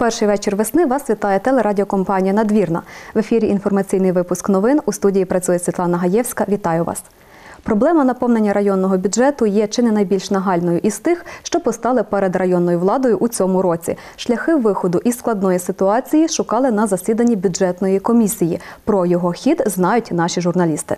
Перший вечір весни вас вітає телерадіокомпанія Надвірна. В ефірі інформаційний випуск новин. У студії працює Світлана Гаєвська. Вітаю вас. Проблема наповнення районного бюджету є чи не найбільш нагальною із тих, що постали перед районною владою у цьому році. Шляхи виходу із складної ситуації шукали на засіданні бюджетної комісії. Про його хід знають наші журналісти.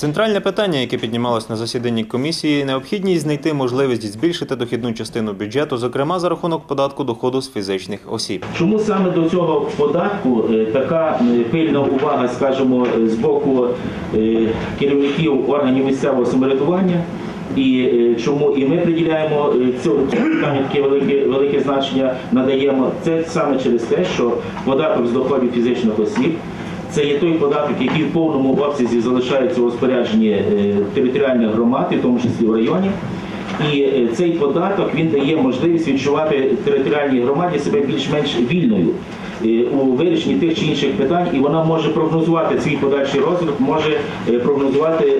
Центральне питання, яке піднімалось на засіданні комісії, необхідність знайти можливість збільшити дохідну частину бюджету, зокрема за рахунок податку доходу з фізичних осіб. Чому саме до цього податку е, така е, пильна увага, скажімо, з боку е, керівників органів місцевого самоврядування? І чому і ми приділяємо цьому питанню таке велике, велике значення надаємо це саме через те, що податок з доходів фізичних осіб це є той податок, який в повному обсязі залишається у розпорядженні е, територіальних громад, в тому числі в районі. І е, цей податок він дає можливість відчувати територіальній громаді себе більш-менш вільною е, у вирішенні тих чи інших питань, і вона може прогнозувати свій подальший розвиток, може прогнозувати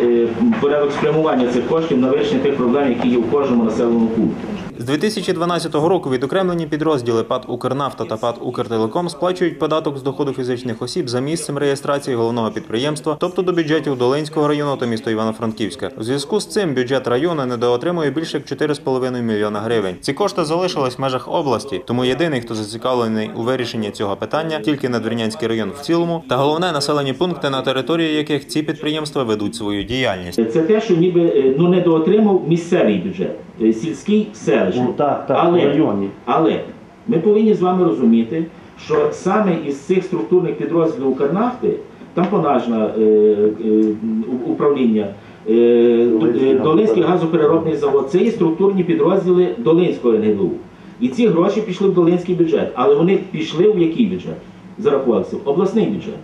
порядок спрямування цих коштів на вирішення тих проблем, які є в кожному населеному пункті. З 2012 року відокремлені підрозділи ПАД «Укрнафта» та ПАД «Укртелеком» сплачують податок з доходу фізичних осіб за місцем реєстрації головного підприємства, тобто до бюджетів Долинського району та міста Івано-Франківська. У зв'язку з цим бюджет району недоотримує більше як 4,5 мільйона гривень. Ці кошти залишились в межах області, тому єдиний, хто зацікавлений у вирішенні цього питання, тільки Надвірнянський район в цілому, та головне населені пункти, на території яких ці підприємства ведуть свою діяльність. Це те, що ніби е, ну недоотримав місцевий бюджет, е, сільський селищний. Ну, так, так, але, в районі. але ми повинні з вами розуміти, що саме із цих структурних підрозділів Укрнафти, тампонажне е, е, управління, е, Долинський е, Долинський газопереробний. завод, це є структурні підрозділи Долинського НГДУ. І ці гроші пішли в Долинський бюджет. Але вони пішли в який бюджет? Зарахувався? В обласний бюджет.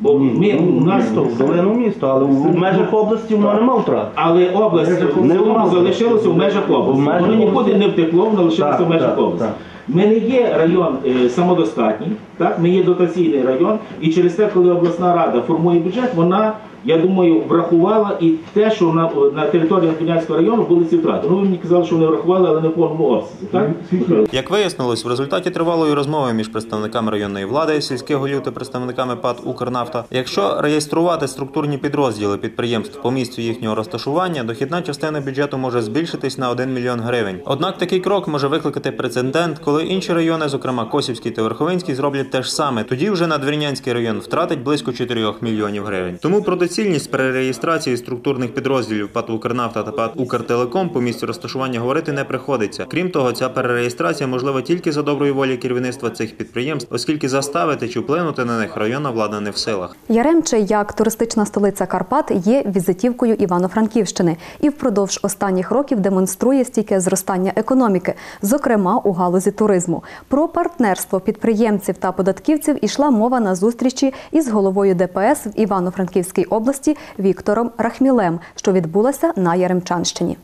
Бо ми, у нас то в долину місто, але в межах області воно нема втрат. але область не залишилося в межах області. Воно нікуди не втекло, воно лишилося в межах області. Ми не є район е, самодостатній, так? ми є дотаційний район, і через те, коли обласна рада формує бюджет, вона, я думаю, врахувала і те, що на, на території Надвірнянського району були ці втрати. Ну, ви мені казали, що вони врахували, але не в повному обсязі. Так? Як вияснилось, в результаті тривалої розмови між представниками районної влади, сільських голів та представниками ПАД «Укрнафта», якщо реєструвати структурні підрозділи підприємств по місцю їхнього розташування, дохідна частина бюджету може збільшитись на 1 мільйон гривень. Однак такий крок може викликати прецедент, коли інші райони, зокрема Косівський та Верховинський, зроблять те ж саме. Тоді вже Надвірнянський район втратить близько 4 мільйонів гривень. Тому про доцільність перереєстрації структурних підрозділів ПАД «Укрнафта» та ПАД «Укртелеком» по місцю розташування говорити не приходиться. Крім того, ця перереєстрація можлива тільки за доброї волі керівництва цих підприємств, оскільки заставити чи вплинути на них районна влада не в силах. Яремче, як туристична столиця Карпат, є візитівкою Івано-Франківщини і впродовж останніх років демонструє стійке зростання економіки, зокрема у галузі туризму. Про партнерство підприємців та податківців ішла мова на зустрічі із головою ДПС в Івано-Франківській області Віктором Рахмілем, що відбулася на Яремчанщині.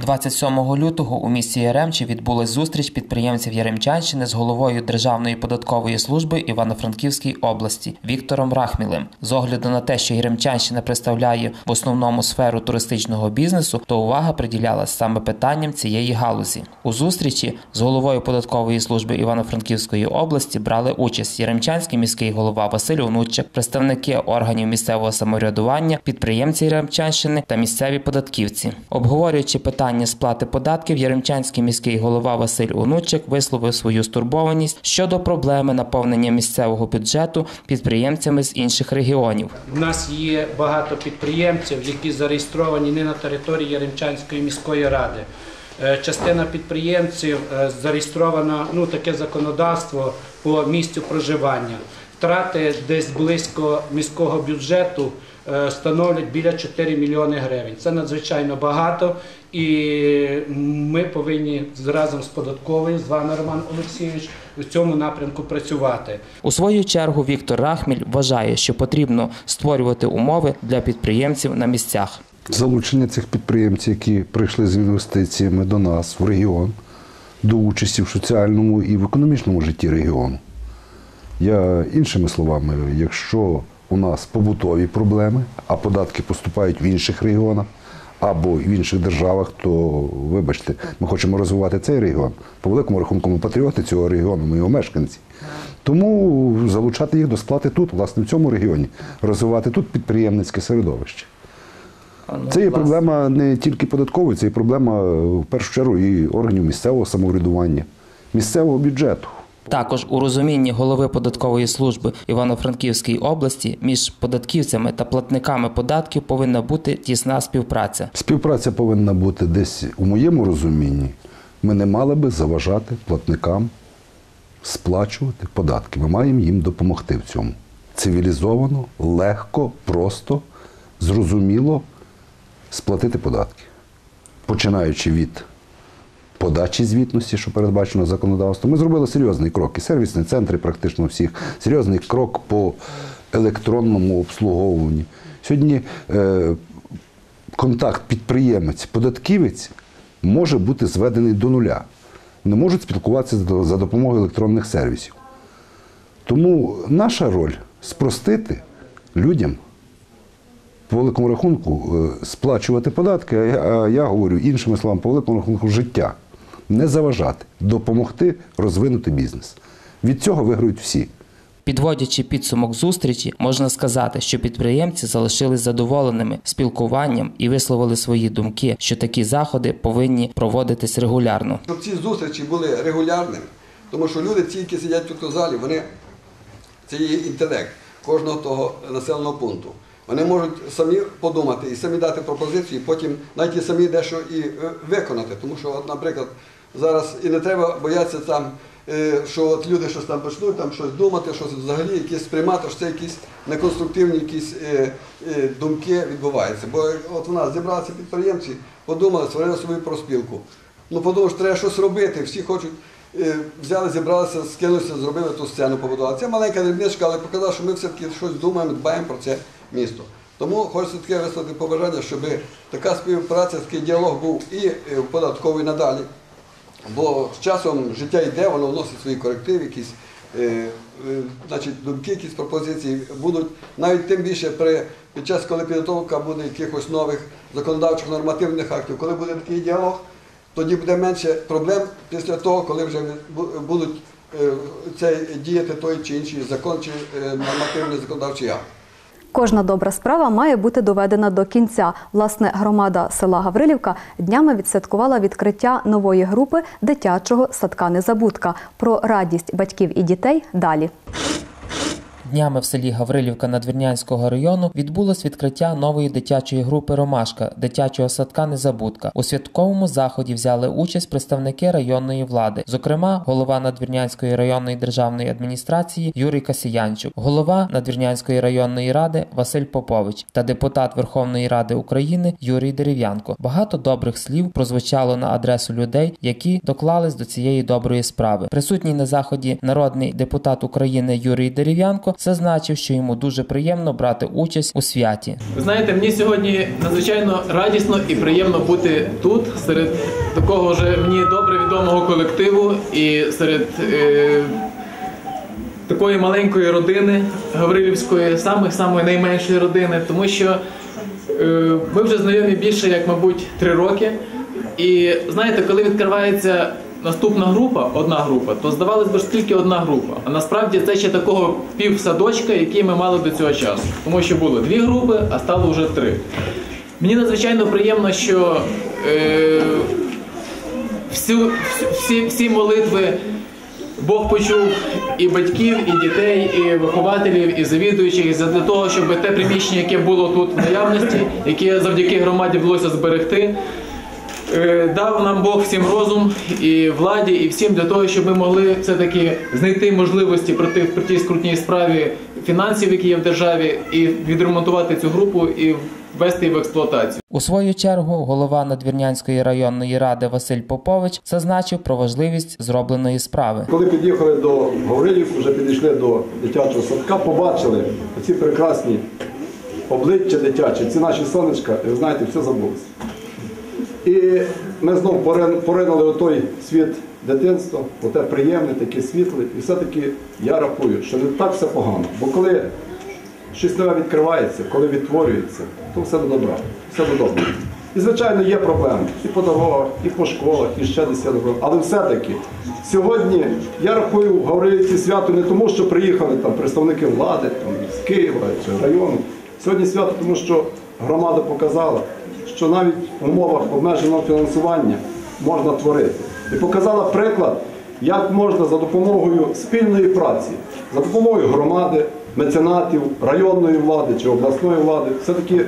27 лютого у місті Яремчі відбулась зустріч підприємців Яремчанщини з головою Державної податкової служби Івано-Франківській області Віктором Рахмілем. З огляду на те, що Яремчанщина представляє в основному сферу туристичного бізнесу, то увага приділялась саме питанням цієї галузі. У зустрічі з головою податкової служби Івано-Франківської області брали участь Яремчанський міський голова Василь Онуччик, представники органів місцевого самоврядування, підприємці Яремчанщини та місцеві податківці. Обговорюючи питання сплати податків, Яремчанський міський голова Василь Онучик висловив свою стурбованість щодо проблеми наповнення місцевого бюджету підприємцями з інших регіонів. У нас є багато підприємців, які зареєстровані не на території Яремчанської міської ради. Е, Частина підприємців е, зареєстрована ну, таке законодавство по місцю проживання. Втрати десь близько міського бюджету становлять біля 4 мільйони гривень. Це надзвичайно багато, і ми повинні разом з податковою, з вами, Роман Олексійович, в цьому напрямку працювати. У свою чергу Віктор Рахміль вважає, що потрібно створювати умови для підприємців на місцях. залучення цих підприємців, які прийшли з інвестиціями до нас в регіон, до участі в соціальному і в економічному житті регіону. Я іншими словами, якщо у нас побутові проблеми, а податки поступають в інших регіонах, або в інших державах, то вибачте, ми хочемо розвивати цей регіон. По великому рахунку ми патріоти цього регіону, ми його мешканці. Тому залучати їх до сплати тут, власне, в цьому регіоні, розвивати тут підприємницьке середовище. Це є проблема не тільки податкової, це є проблема в першу чергу і органів місцевого самоврядування, місцевого бюджету. Також у розумінні голови податкової служби Івано-Франківської області між податківцями та платниками податків повинна бути тісна співпраця. Співпраця повинна бути десь у моєму розумінні. Ми не мали би заважати платникам сплачувати податки. Ми маємо їм допомогти в цьому. Цивілізовано, легко, просто, зрозуміло сплатити податки. Починаючи від подачі звітності, що передбачено законодавством, ми зробили серйозний крок. І сервісні центри практично всіх, серйозний крок по електронному обслуговуванню. Сьогодні е, контакт підприємець-податківець може бути зведений до нуля. Не можуть спілкуватися за- допомогою електронних сервісів. Тому наша роль спростити людям по великому рахунку е, сплачувати податки, а я, я говорю іншими словами, по великому рахунку життя. Не заважати, допомогти розвинути бізнес. Від цього виграють всі. Підводячи підсумок зустрічі, можна сказати, що підприємці залишились задоволеними спілкуванням і висловили свої думки, що такі заходи повинні проводитись регулярно. щоб ці зустрічі були регулярними, тому що люди, ті, які сидять тут у залі, вони це є інтелект кожного того населеного пункту. Вони можуть самі подумати і самі дати пропозиції, потім навіть і самі дещо і е, виконати. Тому що, от, наприклад, зараз і не треба боятися там, е, що от люди щось там почнуть, там щось думати, щось взагалі якісь сприймати, що це якісь неконструктивні якісь е, е, думки відбуваються. Бо от у нас зібралися підприємці, подумали, створили собі проспілку. Ну, подумав, що треба щось робити, всі хочуть. Взяли, зібралися, скинулися, зробили ту сцену, побудували. Це маленька дрібничка, але показала, що ми все-таки щось думаємо, дбаємо про це місто. Тому хочеться таке висловити побажання, щоб така співпраця, такий діалог був і в податковій надалі. Бо з часом життя йде, воно вносить свої корективи, якісь е, е, значить, думки, якісь пропозиції будуть. Навіть тим більше при, під час, коли підготовка буде якихось нових законодавчих нормативних актів, коли буде такий діалог, тоді буде менше проблем після того, коли вже будуть е, це діяти той чи інший закон чи е, нормативний законодавчий акт. Кожна добра справа має бути доведена до кінця. Власне, громада села Гаврилівка днями відсвяткувала відкриття нової групи дитячого садка Незабудка. Про радість батьків і дітей далі. Днями в селі Гаврилівка Надвірнянського району відбулось відкриття нової дитячої групи Ромашка дитячого садка Незабудка. У святковому заході взяли участь представники районної влади, зокрема, голова Надвірнянської районної державної адміністрації Юрій Касіянчук, голова Надвірнянської районної ради Василь Попович та депутат Верховної Ради України Юрій Дерев'янко. Багато добрих слів прозвучало на адресу людей, які доклались до цієї доброї справи. Присутній на заході народний депутат України Юрій Дерев'янко зазначив, що йому дуже приємно брати участь у святі. Ви знаєте, мені сьогодні надзвичайно радісно і приємно бути тут, серед такого вже мені добре відомого колективу і серед е, такої маленької родини Гаврилівської, самих самої найменшої родини, тому що е, ми вже знайомі більше, як, мабуть, три роки. І знаєте, коли відкривається наступна група, одна група, то здавалось би ж тільки одна група. А насправді це ще такого півсадочка, який ми мали до цього часу. Тому що було дві групи, а стало вже три. Мені надзвичайно приємно, що е, всю, всі, всі молитви Бог почув і батьків, і дітей, і вихователів, і завідуючих для того, щоб те приміщення, яке було тут в наявності, яке завдяки громаді вдалося зберегти. Е, Дав нам Бог всім розум і владі, і всім для того, щоб ми могли все-таки знайти можливості при тій, при тій скрутній справі фінансів, які є в державі, і відремонтувати цю групу і ввести її в експлуатацію. У свою чергу голова Надвірнянської районної ради Василь Попович зазначив про важливість зробленої справи. Коли під'їхали до Гаврилівки, вже підійшли до дитячого садка, побачили ці прекрасні обличчя дитячі, ці наші сонечка, і ви знаєте, все забулося. І ми знову порин- поринули у той світ дитинства, у те приємне, таке світле. І все-таки я рахую, що не так все погано. Бо коли щось нове відкривається, коли відтворюється, то все до добра, все до добра. І, звичайно, є проблеми і по дорогах, і по школах, і ще десь проблеми. Але все-таки сьогодні я рахую в Гаврилівці свято не тому, що приїхали там представники влади там, з Києва чи району. Сьогодні свято, тому що громада показала, що навіть в умовах обмеженого фінансування можна творити. І показала приклад, як можна за допомогою спільної праці, за допомогою громади, меценатів, районної влади чи обласної влади, все-таки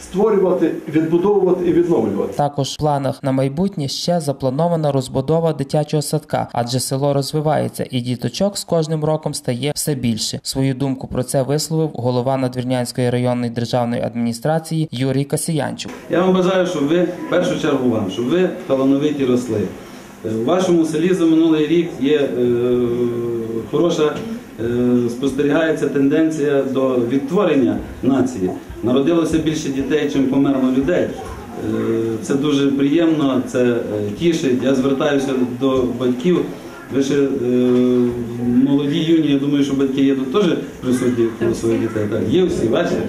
створювати, відбудовувати і відновлювати. Також в планах на майбутнє ще запланована розбудова дитячого садка, адже село розвивається і діточок з кожним роком стає все більше. Свою думку про це висловив голова Надвірнянської районної державної адміністрації Юрій Касіянчук. Я вам бажаю, щоб ви в першу чергу вам, щоб ви талановиті росли. Е, В вашому селі за минулий рік є е, хороша, спостерігається тенденція до відтворення нації. Народилося більше дітей, чим померло людей. Е, Це дуже приємно, це е, тішить. Я звертаюся до батьків. Ви ще е, молоді юні, я думаю, що батьки є тут теж присутні коло своїх дітей. Так, є всі, бачите?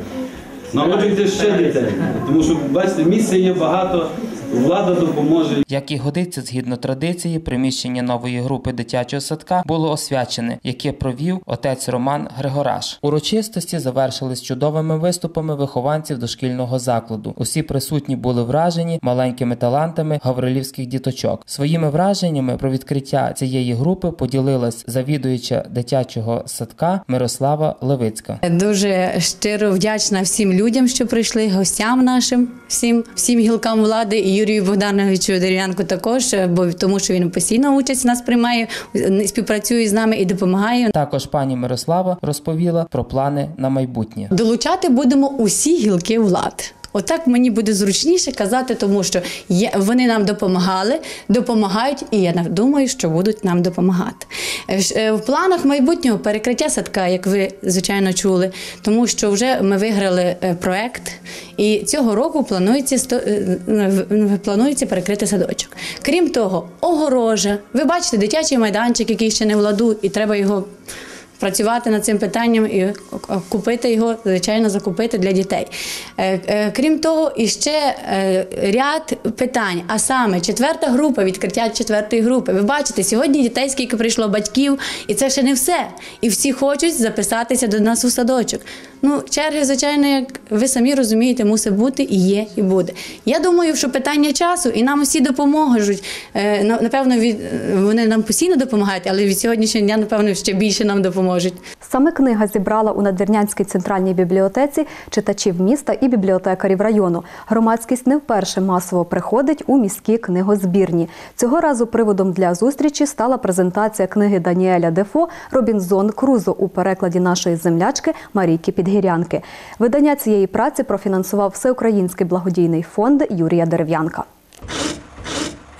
Народжуйте ще дітей, тому що бачите, місця є багато, влада допоможе. Як і годиться згідно традиції, приміщення нової групи дитячого садка було освячене, яке провів отець Роман Григораш. Урочистості завершились чудовими виступами вихованців дошкільного закладу. Усі присутні були вражені маленькими талантами гаврилівських діточок. Своїми враженнями про відкриття цієї групи поділилась завідуюча дитячого садка Мирослава Левицька. Дуже щиро вдячна всім людям, що прийшли, гостям нашим, всім, всім гілкам влади і Юрію Богдановичу Дерев'янку також, бо тому що він постійно участь нас приймає, співпрацює з нами і допомагає. Також пані Мирослава розповіла про плани на майбутнє. Долучати будемо усі гілки влади. Отак мені буде зручніше казати, тому що є, вони нам допомагали, допомагають, і я думаю, що будуть нам допомагати. Е, е, В планах майбутнього перекриття садка, як ви звичайно чули, тому що вже ми виграли е, проект, і цього року планується планується перекрити садочок. Крім того, огорожа. Ви бачите, дитячий майданчик, який ще не в ладу, і треба його працювати над цим питанням і купити його, звичайно, закупити для дітей. Е, е, Крім того, іще е, ряд питань, а саме четверта група, відкриття четвертої групи. Ви бачите, сьогодні дітей скільки прийшло батьків, і це ще не все. І всі хочуть записатися до нас у садочок. Ну, черги, звичайно, як ви самі розумієте, мусить бути і є, і буде. Я думаю, що питання часу, і нам усі допоможуть. Напевно, вони нам постійно допомагають, але від сьогоднішнього дня, напевно, ще більше нам допоможуть. Саме книга зібрала у Надвірнянській центральній бібліотеці читачів міста і бібліотекарів району. Громадськість не вперше масово приходить у міські книгозбірні. Цього разу приводом для зустрічі стала презентація книги Даніеля Дефо Робінзон Крузо у перекладі нашої землячки Марійки Підгірянки. Видання цієї праці профінансував Всеукраїнський благодійний фонд Юрія Дерев'янка.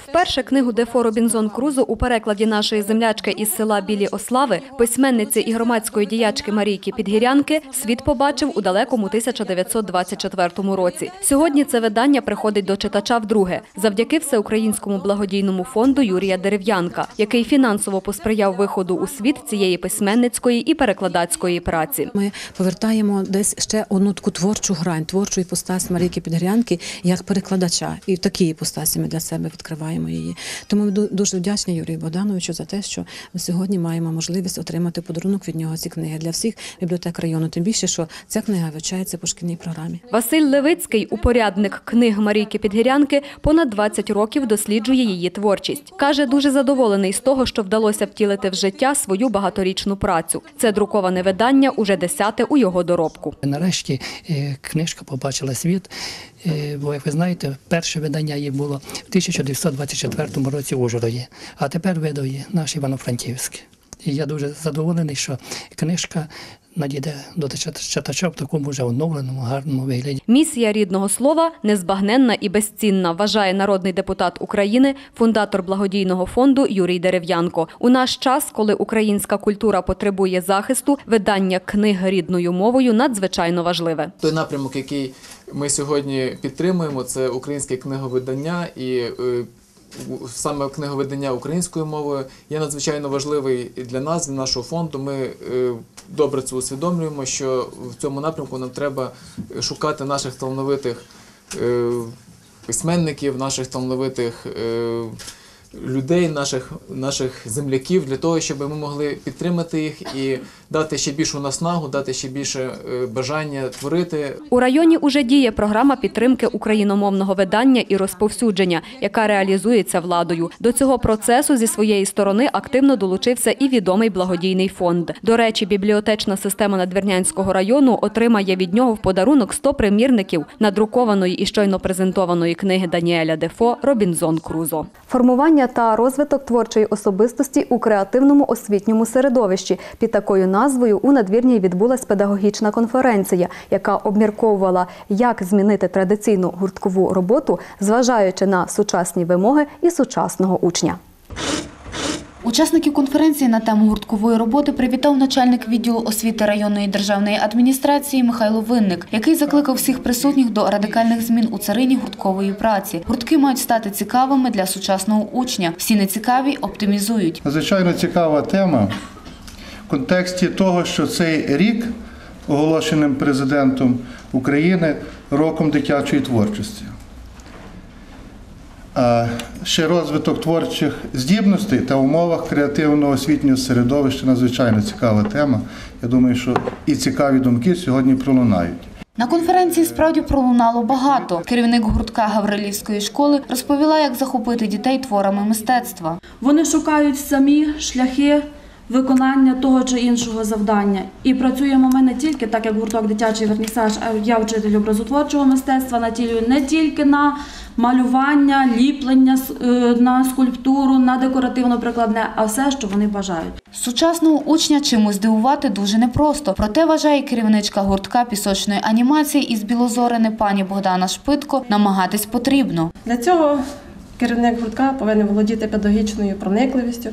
Вперше книгу Дефо Робінзон Крузо у перекладі нашої землячки із села Білі Ослави, письменниці і громадської діячки Марійки Підгірянки, світ побачив у далекому 1924 році. Сьогодні це видання приходить до читача вдруге завдяки Всеукраїнському благодійному фонду Юрія Дерев'янка, який фінансово посприяв виходу у світ цієї письменницької і перекладацької праці. Ми повертаємо десь ще одну таку творчу грань, творчу іпостась Марійки Підгрянки як перекладача. І в такій іпостасі ми для себе відкриваємо її. Тому ми дуже вдячні Юрію Богдановичу за те, що ми сьогодні маємо можливість отримати подарунок від нього ці книги для всіх бібліотек району. Тим більше, що ця книга вивчається по шкільній програмі. Василь Левицький, упорядник книг Марійки Підгірянки, понад 20 років досліджує її творчість. Каже, дуже задоволений з того, що вдалося втілити в життя свою багаторічну працю. Це друковане видання уже десяте у його доробку. Нарешті е, книжка побачила світ, бо, як ви знаєте, перше видання її було в 1924 році в Ужгороді, а тепер видав її наш Івано-Франківськ. І я дуже задоволений, що книжка надійде до читача в такому вже оновленому, гарному вигляді. Місія рідного слова незбагненна і безцінна, вважає народний депутат України, фундатор благодійного фонду Юрій Дерев'янко. У наш час, коли українська культура потребує захисту, видання книг рідною мовою надзвичайно важливе. Той напрямок, який ми сьогодні підтримуємо, це українське книговидання і е, саме книговидання українською мовою є надзвичайно важливий для нас, для нашого фонду. Ми е, добре це усвідомлюємо, що в цьому напрямку нам треба шукати наших талановитих е, письменників, наших талановитих е, людей, наших, наших земляків, для того, щоб ми могли підтримати їх і дати ще більшу наснагу, дати ще більше е, бажання творити. У районі уже діє програма підтримки україномовного видання і розповсюдження, яка реалізується владою. До цього процесу зі своєї сторони активно долучився і відомий благодійний фонд. До речі, бібліотечна система Надвірнянського району отримає від нього в подарунок 100 примірників надрукованої і щойно презентованої книги Даніеля Дефо Робінзон Крузо. Формування та розвиток творчої особистості у креативному освітньому середовищі під такою назвою у надвірній відбулась педагогічна конференція, яка обмірковувала, як змінити традиційну гурткову роботу, зважаючи на сучасні вимоги і сучасного учня. Учасників конференції на тему гурткової роботи привітав начальник відділу освіти районної державної адміністрації Михайло Винник, який закликав всіх присутніх до радикальних змін у царині гурткової праці. Гуртки мають стати цікавими для сучасного учня. Всі нецікаві оптимізують. Надзвичайно цікава тема в контексті того, що цей рік, оголошеним президентом України, роком дитячої творчості. А ще розвиток творчих здібностей та умовах креативного освітнього середовища надзвичайно цікава тема. Я думаю, що і цікаві думки сьогодні пролунають. На конференції справді пролунало багато. Керівник гуртка Гаврилівської школи розповіла, як захопити дітей творами мистецтва. Вони шукають самі шляхи виконання того чи іншого завдання. І працюємо ми не тільки так, як гурток дитячий вернісаж, а я вчитель образотворчого мистецтва, натілюю не тільки на малювання, ліплення е, на скульптуру, на декоративно-прикладне, а все, що вони бажають. Сучасного учня чимось здивувати дуже непросто. Проте вважає керівничка гуртка пісочної анімації із Білозорини пані Богдана Шпитко, намагатись потрібно. Для цього керівник гуртка повинен володіти педагогічною проникливістю,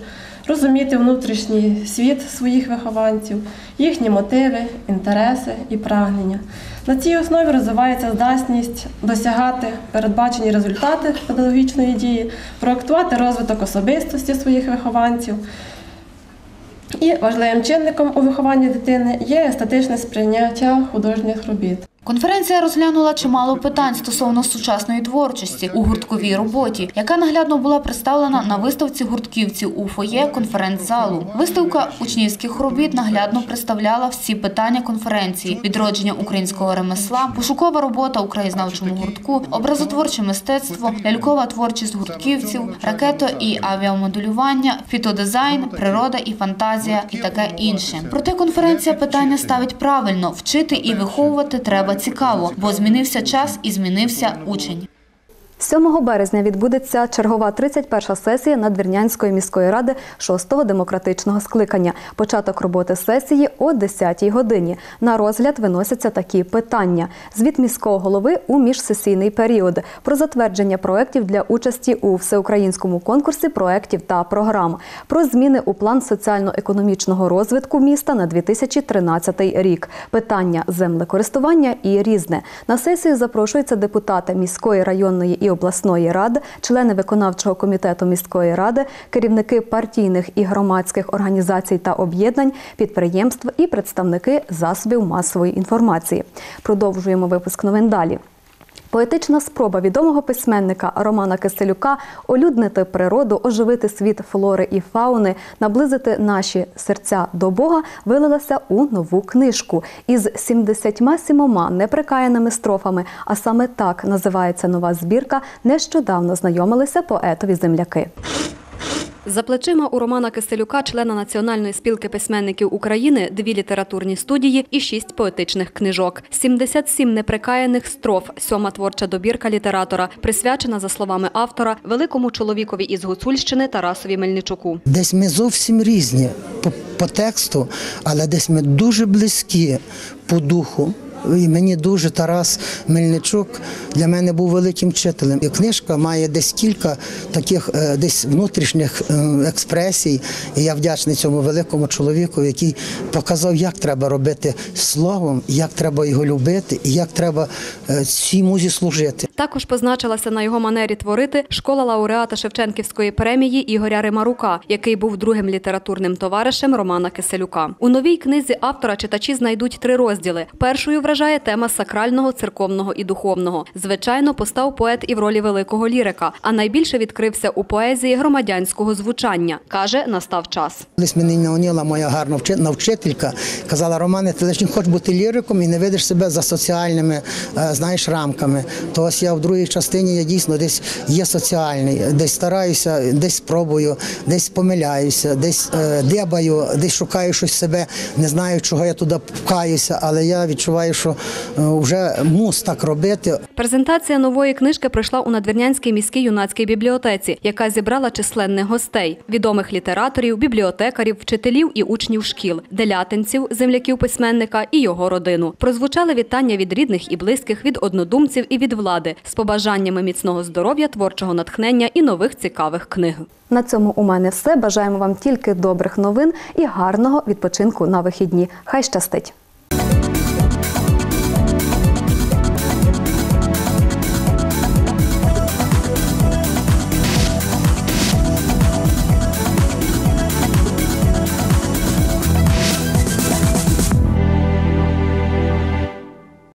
розуміти внутрішній світ своїх вихованців, їхні мотиви, інтереси і прагнення. На цій основі розвивається здатність досягати передбачені результати педагогічної дії, проектувати розвиток особистості своїх вихованців. І важливим чинником у вихованні дитини є естетичне сприйняття художніх робіт. Конференція розглянула чимало питань стосовно сучасної творчості у гуртковій роботі, яка наглядно була представлена на виставці гуртківців у фоє конференц-залу. Виставка учнівських робіт наглядно представляла всі питання конференції: відродження українського ремесла, пошукова робота у краєзнавчому гуртку, образотворче мистецтво, лялькова творчість гуртківців, ракето і авіамоделювання, фітодизайн, природа і фантазія і таке інше. Проте конференція питання ставить правильно: вчити і виховувати треба цікаво, бо змінився час і змінився учень. 7 березня відбудеться чергова 31-ша сесія Надвірнянської міської ради 6-го демократичного скликання. Початок роботи сесії о 10-й годині. На розгляд виносяться такі питання: звіт міського голови у міжсесійний період, про затвердження проєктів для участі у всеукраїнському конкурсі проєктів та програм, про зміни у план соціально-економічного розвитку міста на 2013 рік, питання землекористування і різне. На сесію запрошуються депутати міської районної і обласної ради, члени виконавчого комітету міської ради, керівники партійних і громадських організацій та об'єднань, підприємств і представники засобів масової інформації. Продовжуємо випуск новин далі. Поетична спроба відомого письменника Романа Киселюка олюднити природу, оживити світ флори і фауни, наблизити наші серця до Бога вилилася у нову книжку із 77 неприкаяними строфами. А саме так називається нова збірка. Нещодавно знайомилися поетові земляки. За плечима у Романа Киселюка, члена Національної спілки письменників України, дві літературні студії і шість поетичних книжок. 77 неприкаяних строф, сьома творча добірка літератора, присвячена, за словами автора, великому чоловікові із Гуцульщини Тарасові Мельничуку. Десь ми зовсім різні по, по тексту, але десь ми дуже близькі по духу. І мені дуже Тарас Мельничук для мене був великим вчителем. І книжка має десь кілька таких е, десь внутрішніх е, експресій. І я вдячний цьому великому чоловіку, який показав, як треба робити словом, як треба його любити, і як треба е, цій музі служити. Також позначилася на його манері творити школа лауреата Шевченківської премії Ігоря Римарука, який був другим літературним товаришем Романа Киселюка. У новій книзі автора читачі знайдуть три розділи. Першою вражає вражає тема сакрального, церковного і духовного. Звичайно, постав поет і в ролі великого лірика, а найбільше відкрився у поезії громадянського звучання. Каже, настав час. Колись мені наоніла моя гарна вчи- навчителька, казала, Романе, ти лише хочеш бути ліриком і не видиш себе за соціальними е, знаєш, рамками. То ось я в другій частині я дійсно десь є соціальний, десь стараюся, десь спробую, десь помиляюся, десь е, дебаю, десь шукаю щось себе, не знаю, чого я туди пхаюся, але я відчуваю, що е, вже мус так робити. Презентація нової книжки пройшла у Надвірнянській міській юнацькій бібліотеці, яка зібрала численних гостей: відомих літераторів, бібліотекарів, вчителів і учнів шкіл, делятинців, земляків письменника і його родину. Прозвучали вітання від рідних і близьких, від однодумців і від влади з побажаннями міцного здоров'я, творчого натхнення і нових цікавих книг. На цьому у мене все. Бажаємо вам тільки добрих новин і гарного відпочинку на вихідні. Хай щастить!